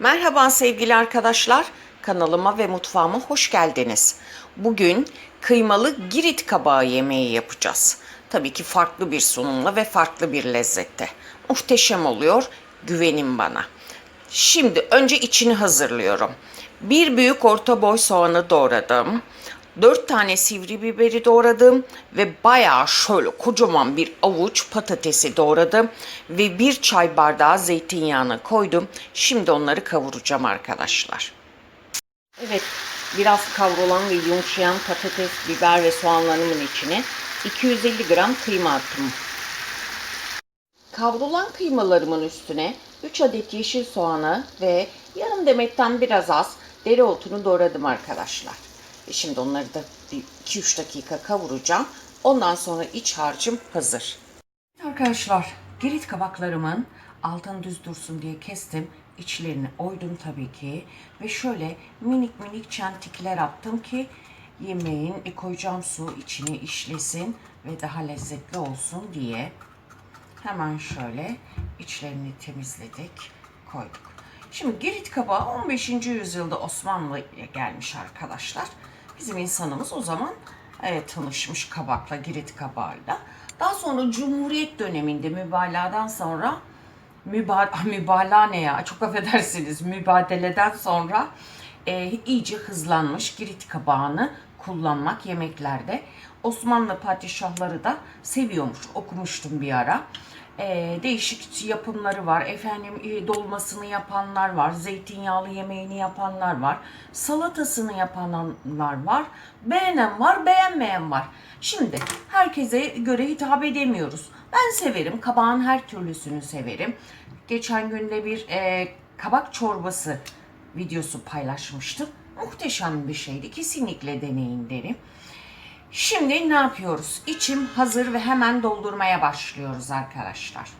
Merhaba sevgili arkadaşlar. Kanalıma ve mutfağıma hoş geldiniz. Bugün kıymalı girit kabağı yemeği yapacağız. Tabii ki farklı bir sunumla ve farklı bir lezzette. Muhteşem oluyor. Güvenin bana. Şimdi önce içini hazırlıyorum. Bir büyük orta boy soğanı doğradım. 4 tane sivri biberi doğradım ve bayağı şöyle kocaman bir avuç patatesi doğradım ve bir çay bardağı zeytinyağını koydum. Şimdi onları kavuracağım arkadaşlar. Evet, biraz kavrulan ve yumuşayan patates, biber ve soğanlarımın içine 250 gram kıyma attım. Kavrulan kıymalarımın üstüne 3 adet yeşil soğanı ve yarım demetten biraz az dereotunu doğradım arkadaşlar. Şimdi onları da 2-3 dakika kavuracağım. Ondan sonra iç harcım hazır. Arkadaşlar girit kabaklarımın altın düz dursun diye kestim. İçlerini oydum tabii ki. Ve şöyle minik minik çentikler attım ki yemeğin e, koyacağım su içine işlesin ve daha lezzetli olsun diye. Hemen şöyle içlerini temizledik, koyduk. Şimdi girit kabağı 15. yüzyılda Osmanlı'ya gelmiş arkadaşlar. Bizim insanımız o zaman evet tanışmış kabakla, girit kabağıyla. Daha sonra Cumhuriyet döneminde mübalağadan sonra müba mübalağa ne ya çok affedersiniz mübadeleden sonra e, iyice hızlanmış girit kabağını kullanmak yemeklerde. Osmanlı padişahları da seviyormuş. Okumuştum bir ara. E, değişik yapımları var. Efendim e, dolmasını yapanlar var. Zeytinyağlı yemeğini yapanlar var. Salatasını yapanlar var. Beğenen var, beğenmeyen var. Şimdi herkese göre hitap edemiyoruz. Ben severim. Kabağın her türlüsünü severim. Geçen günde bir e, kabak çorbası videosu paylaşmıştım. Muhteşem bir şeydi. Kesinlikle deneyin derim. Şimdi ne yapıyoruz? İçim hazır ve hemen doldurmaya başlıyoruz arkadaşlar.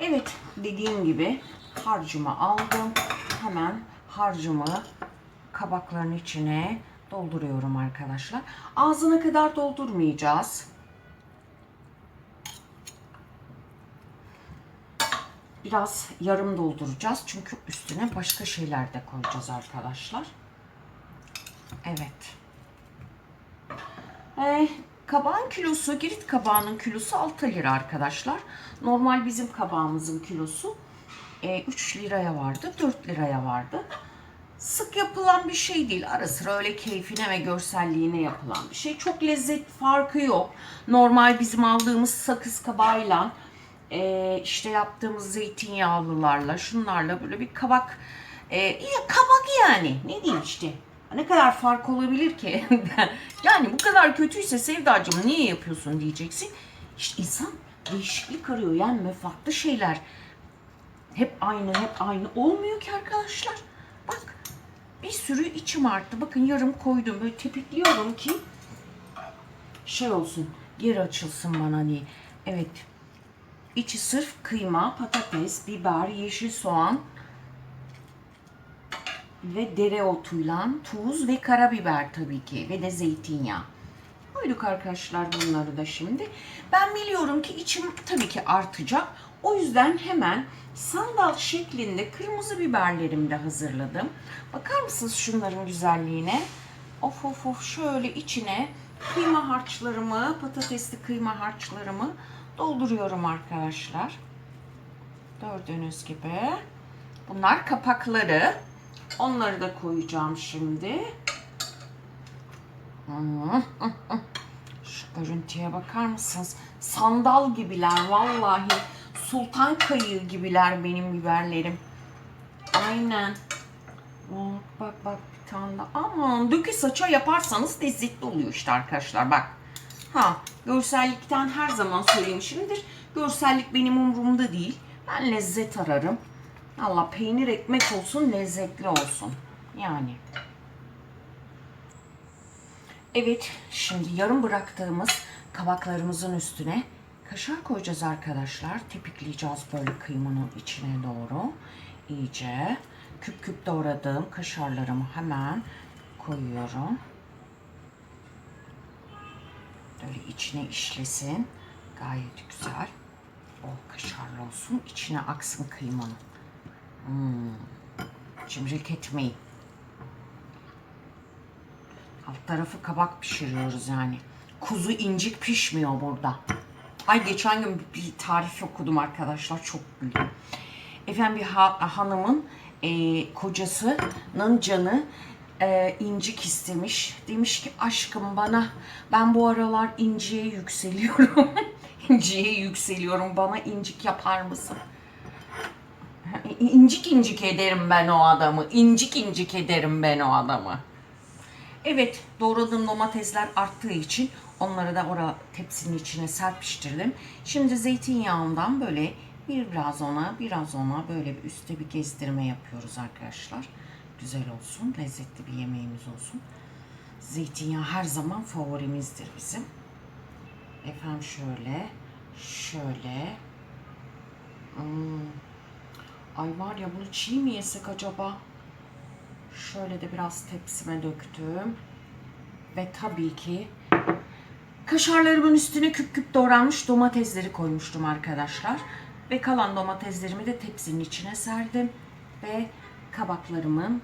Evet dediğim gibi harcımı aldım. Hemen harcımı kabakların içine dolduruyorum arkadaşlar. Ağzına kadar doldurmayacağız. Biraz yarım dolduracağız. Çünkü üstüne başka şeyler de koyacağız arkadaşlar. Evet. Ee, kabağın kilosu, girit kabağının kilosu 6 lira arkadaşlar. Normal bizim kabağımızın kilosu e, 3 liraya vardı, 4 liraya vardı. Sık yapılan bir şey değil. Ara sıra öyle keyfine ve görselliğine yapılan bir şey. Çok lezzet farkı yok. Normal bizim aldığımız sakız kabağıyla e, işte yaptığımız zeytinyağlılarla, şunlarla böyle bir kabak e, kabak yani. Ne diyeyim işte. Ne kadar fark olabilir ki? yani bu kadar kötüyse Sevdacığım niye yapıyorsun diyeceksin. İşte insan değişiklik arıyor yani farklı şeyler. Hep aynı hep aynı olmuyor ki arkadaşlar. Bak bir sürü içim arttı. Bakın yarım koydum böyle tepikliyorum ki şey olsun geri açılsın bana diye. Evet içi sırf kıyma, patates, biber, yeşil soğan, ve dereotuyla tuz ve karabiber tabii ki ve de zeytinyağı. Koyduk arkadaşlar bunları da şimdi. Ben biliyorum ki içim tabii ki artacak. O yüzden hemen sandal şeklinde kırmızı biberlerimi de hazırladım. Bakar mısınız şunların güzelliğine? Of of of şöyle içine kıyma harçlarımı, patatesli kıyma harçlarımı dolduruyorum arkadaşlar. Gördüğünüz gibi. Bunlar kapakları. Onları da koyacağım şimdi. Şu görüntüye bakar mısınız? Sandal gibiler vallahi. Sultan kayığı gibiler benim biberlerim. Aynen. Bak bak bir tane daha. Aman dökü saça yaparsanız lezzetli oluyor işte arkadaşlar bak. Ha görsellikten her zaman söylemişimdir. Görsellik benim umurumda değil. Ben lezzet ararım. Allah peynir ekmek olsun, lezzetli olsun. Yani. Evet, şimdi yarım bıraktığımız kabaklarımızın üstüne kaşar koyacağız arkadaşlar. Tepikleyeceğiz böyle kıymanın içine doğru. İyice küp küp doğradığım kaşarlarımı hemen koyuyorum. Böyle içine işlesin. Gayet güzel. Bol kaşarlı olsun. İçine aksın kıymanın. Hmm. Cimrilik etmeyin. Alt tarafı kabak pişiriyoruz yani. Kuzu incik pişmiyor burada. Ay geçen gün bir tarif okudum arkadaşlar çok güldüm. Efendim bir ha- hanımın e, kocasının canı e, incik istemiş. Demiş ki aşkım bana ben bu aralar inciye yükseliyorum. inciye yükseliyorum bana incik yapar mısın? İncik incik ederim ben o adamı. İncik incik ederim ben o adamı. Evet, doğradığım domatesler arttığı için onları da ora tepsinin içine serpiştirdim. Şimdi zeytinyağından böyle bir biraz ona, biraz ona böyle bir üstte bir gezdirme yapıyoruz arkadaşlar. Güzel olsun, lezzetli bir yemeğimiz olsun. Zeytinyağı her zaman favorimizdir bizim. Efendim şöyle, şöyle. Hmm. Ay var ya bunu çiğ mi yesek acaba? Şöyle de biraz tepsime döktüm. Ve tabii ki kaşarlarımın üstüne küp küp doğranmış domatesleri koymuştum arkadaşlar. Ve kalan domateslerimi de tepsinin içine serdim. Ve kabaklarımın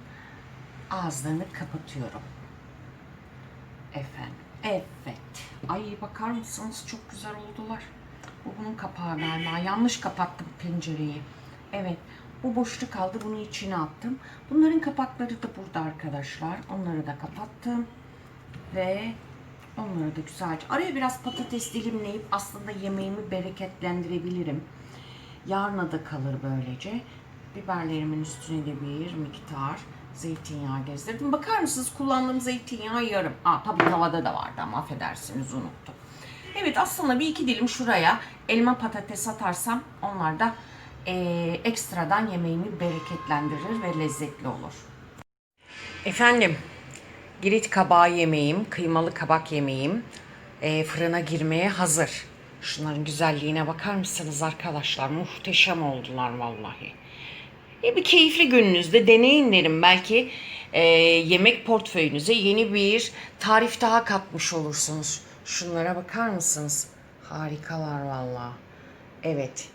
ağızlarını kapatıyorum. Efendim. Evet. Ay bakar mısınız? Çok güzel oldular. Bu bunun kapağı galiba. Yanlış kapattım pencereyi. Evet. Bu boşluk kaldı. Bunu içine attım. Bunların kapakları da burada arkadaşlar. Onları da kapattım. Ve onları da güzelce. Araya biraz patates dilimleyip aslında yemeğimi bereketlendirebilirim. Yarına da kalır böylece. Biberlerimin üstüne de bir miktar zeytinyağı gezdirdim. Bakar mısınız kullandığım zeytinyağı yarım. Aa, tabii tavada da vardı ama affedersiniz unuttum. Evet aslında bir iki dilim şuraya elma patates atarsam onlar da eee, ekstradan yemeğimi bereketlendirir ve lezzetli olur. Efendim, girit kabağı yemeğim, kıymalı kabak yemeğim eee, fırına girmeye hazır. Şunların güzelliğine bakar mısınız arkadaşlar? Muhteşem oldular vallahi. E bir keyifli gününüzde deneyin derim. Belki eee, yemek portföyünüze yeni bir tarif daha katmış olursunuz. Şunlara bakar mısınız? Harikalar vallahi. Evet.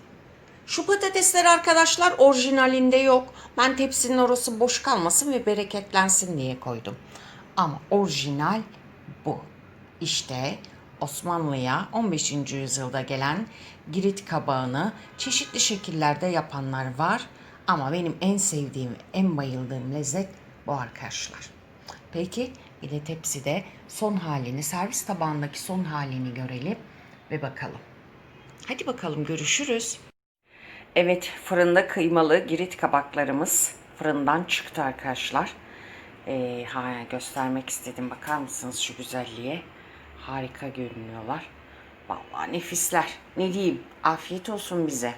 Şu patatesler arkadaşlar orijinalinde yok. Ben tepsinin orası boş kalmasın ve bereketlensin diye koydum. Ama orijinal bu. İşte Osmanlı'ya 15. yüzyılda gelen girit kabağını çeşitli şekillerde yapanlar var. Ama benim en sevdiğim, en bayıldığım lezzet bu arkadaşlar. Peki bir de tepside son halini, servis tabağındaki son halini görelim ve bakalım. Hadi bakalım görüşürüz. Evet fırında kıymalı girit kabaklarımız fırından çıktı arkadaşlar. Ee, ha, göstermek istedim. Bakar mısınız şu güzelliğe? Harika görünüyorlar. Vallahi nefisler. Ne diyeyim? Afiyet olsun bize.